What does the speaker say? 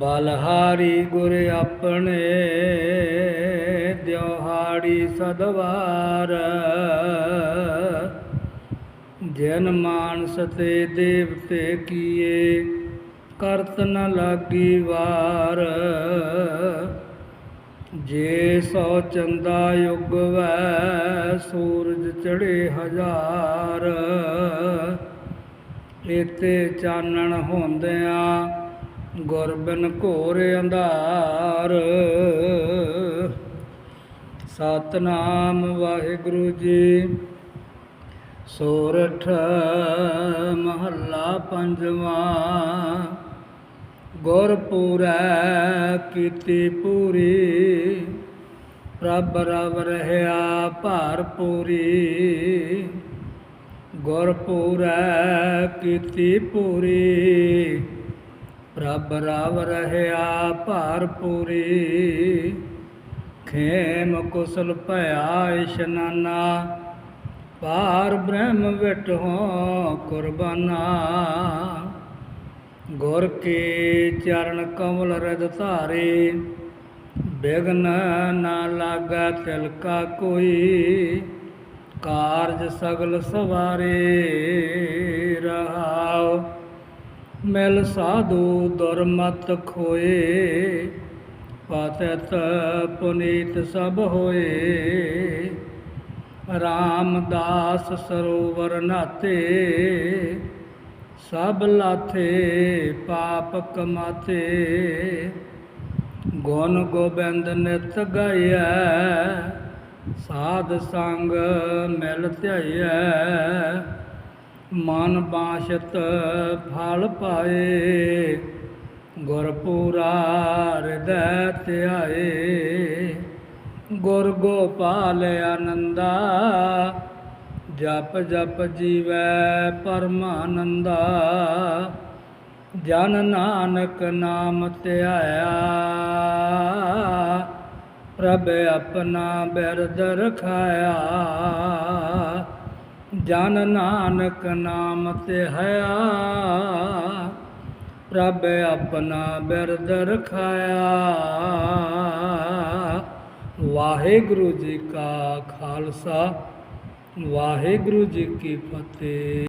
ਬਲਹਾਰੀ ਗੁਰ ਆਪਣੇ ਦਿਹਾੜੀ ਸਦਵਾਰ। ਜਨ ਮਾਨਸ ਤੇ ਦੇਵਤੇ ਕੀਏ, ਕਰਤ ਨ ਲਾਗੀ ਵਾਰ। ਜੇ ਸੋ ਚੰਦਾ ਯੁਗ ਵੈ ਸੂਰਜ ਚੜੇ ਹਜ਼ਾਰ। ਇਤੇ ਚਾਨਣ ਹੁੰਦਿਆਂ ਗੁਰ ਬਿਨ ਘੋਰ ਅੰਧਾਰ। ਸਤਨਾਮ ਵਾਹਿਗੁਰੂ ਜੀ। ਸੋਰਠ ਮਹੱਲਾ ਪੰਜਵਾਂ। ਗੁਰਪੂਰੈ ਕੀਤੀ ਪੂਰੀ। ਪ੍ਰਭ ਰਵ ਰਹਿਆ ਭਾਰ ਪੂਰੀ। ਗੁਰਪੂਰੈ ਕੀਤੀ ਪੂਰੀ। ਪ੍ਰਭ ਰਵ ਰਹਿਆ ਭਾਰ ਪੂਰੀ। ਖੇਮ ਕੁਸਲ ਭਇਆ ਇਸ਼ਨਾਨਾ ਪਾਰ ਬ੍ਰਹਮ ਵਿਟਹੁ ਕੁਰਬਾਨਾ। ਗੁਰ ਕੇ ਚਰਨ ਕਮਲ ਰਦ ਧਾਰੇ, ਬਿਗਨ ਨਾ ਲਾਗਾ ਤਿਲਕਾ ਕੋਈ। ਕਾਰਜ ਸਗਲ ਸਵਾਰੇ। ਮਿਲ ਸਾਧੂ ਦੁਰਮਤ ਖੋਏ ਪਤਿਤ ਪੁਨੀਤ ਸਭ ਹੋਏ। ਰਾਮਦਾਸ ਸਰੋਵਰ ਨਾਤੇ, ਸਭ ਲਾਥੇ ਪਾਪ ਕਮਾਤੇ। ਗੁਣ ਗੋਬਿੰਦ ਨਿਤ ਗਾਇਆ ਸਾਧ ਸੰਗ ਮਿਲ ਧਿਆਇਐ ਮਨ ਬਾਸ਼ਤ ਫਲ ਪਾਏ, ਗੁਰਪੂਰਾ ਹਿਰਦੈ ਧਿਆਏ। ਗੁਰ ਗੋਪਾਲ ਆਨੰਦਾ, ਜਪ ਜਪ ਜੀਵੈ ਪਰਮਾਨੰਦਾ। ਜਨ ਨਾਨਕ ਨਾਮ ਧਿਆਇਆ, ਪ੍ਰਭ ਆਪਣਾ ਬਿਰਦ ਰਖਾਇਆ। ਜਨ ਨਾਨਕ ਨਾਮ ਤੇ ਧਿਆਇਆ ਪ੍ਰਭ ਆਪਣਾ ਬਿਰਦ ਰਖਾਇਆ। ਵਾਹਿਗੁਰੂ ਜੀ ਕਾ ਖਾਲਸਾ, ਵਾਹਿਗੁਰੂ ਜੀ ਕੀ ਫਤਿਹ।